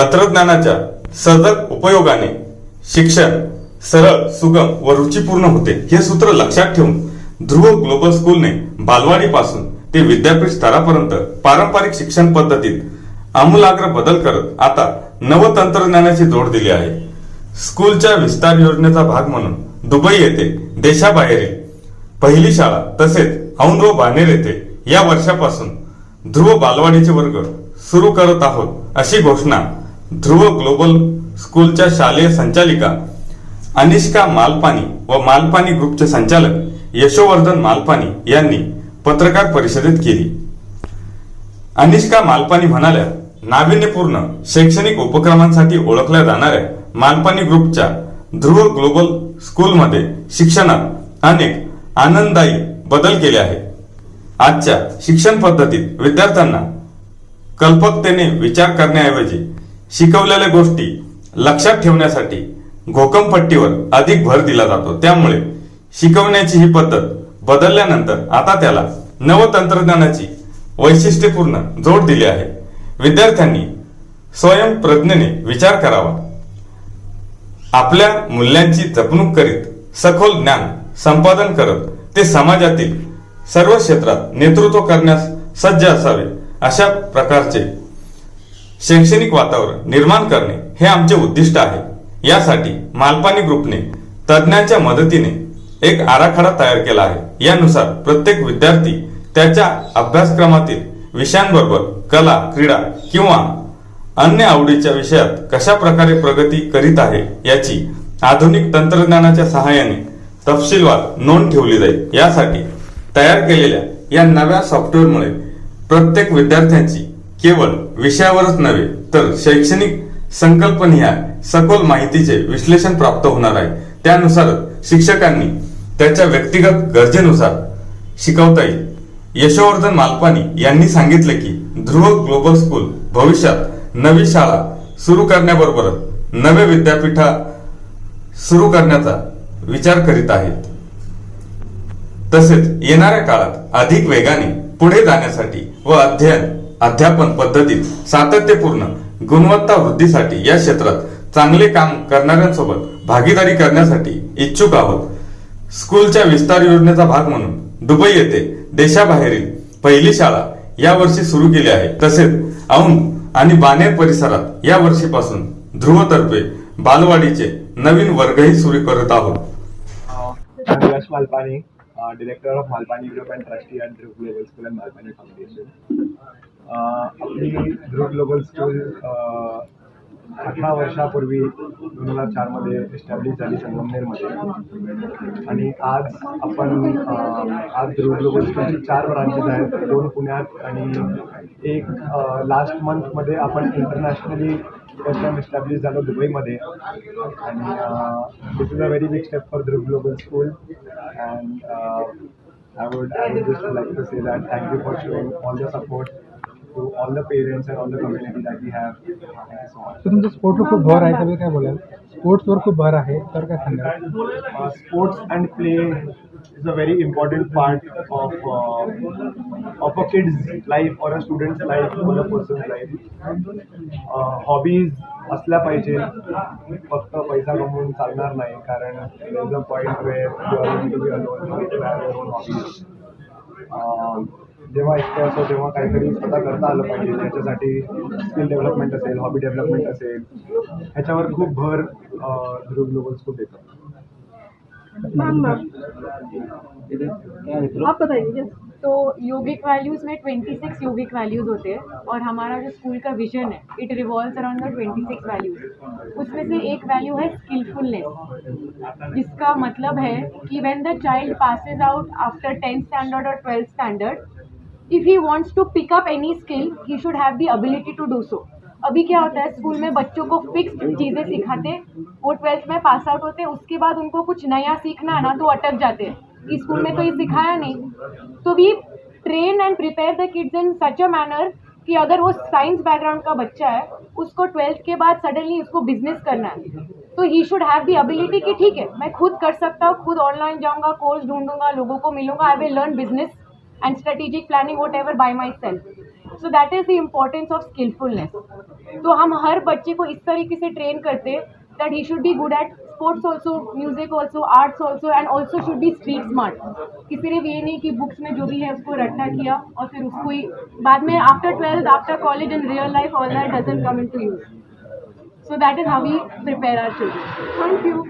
तंत्रज्ञानाच्या सजग उपयोगाने शिक्षण सरळ सुगम व रुचिपूर्ण होते. हे सूत्र लक्षात ठेवून ध्रुव ग्लोबल स्कूलने बालवाडीपासून ते विद्यापीठ स्तरापर्यंत पारंपरिक शिक्षण पद्धतीत आमूलाग्र बदल करत आता नवतंत्रज्ञानाची जोड दिली आहे. स्कूलच्या विस्तार योजनेचा भाग म्हणून दुबई येथे देशाबाहेरील पहिली शाळा तसेच औंध व बानेर येथे या वर्षापासून ध्रुव बालवाडीचे वर्ग सुरू करत आहोत अशी घोषणा ध्रुव ग्लोबल स्कूलच्या शालेय संचालिका अनिष्का मालपानी व मालपानी ग्रुपचे संचालक यशोवर्धन मालपानी यांनी पत्रकार परिषदेत केली. अनिष्का मालपानी म्हणाल्या नाविन्यपूर्ण शैक्षणिक उपक्रमांसाठी ओळखल्या जाणाऱ्या मालपानी ग्रुपच्या ध्रुव ग्लोबल स्कूलमध्ये शिक्षणात अनेक आनंददायी बदल केले आहेत. आजच्या शिक्षण पद्धतीत विद्यार्थ्यांना कल्पकतेने विचार करण्याऐवजी शिकवलेल्या गोष्टी लक्षात ठेवण्यासाठी घोकमपट्टीवर अधिक भर दिला जातो. त्यामुळे शिकवण्याची ही पद्धत बदलल्यानंतर आता त्याला नव तंत्रज्ञानाची वैशिष्ट्यपूर्ण जोड दिली आहे. विद्यार्थ्यांनी स्वयंप्रज्ञेने विचार करावा. आपल्या मूल्यांची जपणूक करीत सखोल ज्ञान संपादन करत ते समाजातील सर्व क्षेत्रात नेतृत्व करण्यास सज्ज असावे अशा प्रकारचे शैक्षणिक वातावरण निर्माण करणे हे आमचे उद्दिष्ट आहे. यासाठी मालपानी ग्रुपने तज्ज्ञांच्या मदतीने एक आराखडा तयार केला आहे. यानुसार प्रत्येक विद्यार्थी त्याच्या अभ्यासक्रमातील विषयांबरोबर कला क्रीडा किंवा अन्य आवडीच्या विषयात कशा प्रकारे प्रगती करीत आहे याची आधुनिक तंत्रज्ञानाच्या सहाय्याने तपशीलवार नोंद ठेवली जाईल. यासाठी तयार केलेल्या या नव्या सॉफ्टवेअरमुळे प्रत्येक विद्यार्थ्यांची केवळ विषयावरच नव्हे तर शैक्षणिक संकल्पनिहाय सखोल माहितीचे विश्लेषण प्राप्त होणार आहे. त्यानुसारच शिक्षकांनी त्याच्या व्यक्तिगत गरजेनुसार शिकवता येईल. यशोवर्धन मालपानी यांनी सांगितले की ध्रुव ग्लोबल स्कूल भविष्यात नवी शाळा सुरू करण्याबरोबरच नवे विद्यापीठा सुरू करण्याचा विचार करीत आहेत. तसेच येणाऱ्या काळात अधिक वेगाने पुढे जाण्यासाठी व अध्ययन अध्यापन पद्धतीत सातत्यपूर्ण गुणवत्ता वृद्धीसाठी या क्षेत्रात चांगले काम करणाऱ्यांसोबत भागीदारी करण्यासाठी इच्छुक आहोत. स्कूलच्या विस्तार योजनेचा भाग म्हणून दुबई येथे देशाबाहेरील पहिली शाळा या वर्षी सुरू केली आहे. तसेच औंध आणि बानेर परिसरात या वर्षीपासून ध्रुवतर्फे बालवाडीचे नवीन वर्गही सुरू करत आहोत. I'm Yash Malpani, uh, Director of Malpani Group and Trustee at Dhruv आपली ध्रुव ग्लोबल स्कूल अठरा वर्षापूर्वी दोन हजार चारमध्ये एस्टॅब्लिश झाली संगमनेरमध्ये. आणि आज आपण आज ध्रुव ग्लोबल स्कूलचे चार ब्रांचेस आहेत. दोन पुण्यात आणि एक लास्ट मंथमध्ये आपण इंटरनॅशनली फर्स्ट टाइम एस्टॅब्लिश झालो दुबईमध्ये. आणि this is a very big step for Dhruv global school and I would I would just like to say that thank you for showing all the the parents and all the community that we have. Thank you so much. तर तुमचं स्पोर्टवर खूप भर आहे तुम्ही काय बोलाल स्पोर्ट्सवर खूप भर आहे तर काय सांगाल Uh, play is a very important part of uh, of a kid's life or a student's life or a person's life. Uh, hobbies असल्या पाहिजे फक्त पैसा कमवून चालणार नाही कारण is a point where you are to be alone hobbies जेव्हा एकटे असो तेव्हा काहीतरी स्वतः करता आलं पाहिजे. त्याच्यासाठी स्किल डेव्हलपमेंट असेल हॉबी डेव्हलपमेंट असेल ह्याच्यावर खूप भर ध्रुव ग्लोबल स्कूल देतं मैम आप बताइए तो योगिक वैल्यूज़ में 26 योगिक वैल्यूज़ होते हैं और हमारा जो स्कूल का विजन है it revolves around the 26 values उसमें से एक वैल्यू है स्किलफुलनेस जिसका मतलब है कि when the child passes out after tenth standard और twelfth standard if he wants to pick up any skill he should have the ability to do so अभी क्या होता है स्कूल में बच्चों को फिक्स चीज़ें सिखाते, वो ट्वेल्थ में पास आउट होते हैं उसके बाद उनको कुछ नया सीखना ना तो अटक जाते हैं। स्कूल में तो ये सिखाया नहीं। तो we train and prepare the kids in such a manner कि अगर वो साइंस बैकग्राउंड का बच्चा है, उसको ट्वेल्थ के बाद सडनली उसको बिज़नेस करना है। तो he should have the ability कि ठीक है, मैं खुद कर सकता हूँ, खुद ऑनलाइन जाऊँगा कोर्स ढूंढूँगा, लोगों को मिलूँगा I will learn business planning whatever by myself so that is the importance of skillfulness तो हम हर बच्चे को इस तरीके से ट्रेन करते that he should be good at sports also music also arts also and also should be street smart कि सिर्फ़ ये नहीं कि बुक्स में जो भी है उसको रट्टा किया और फिर उसको ही बाद में after twelfth after college in real life all that doesn't come into use So that is how we prepare our children. Thank you.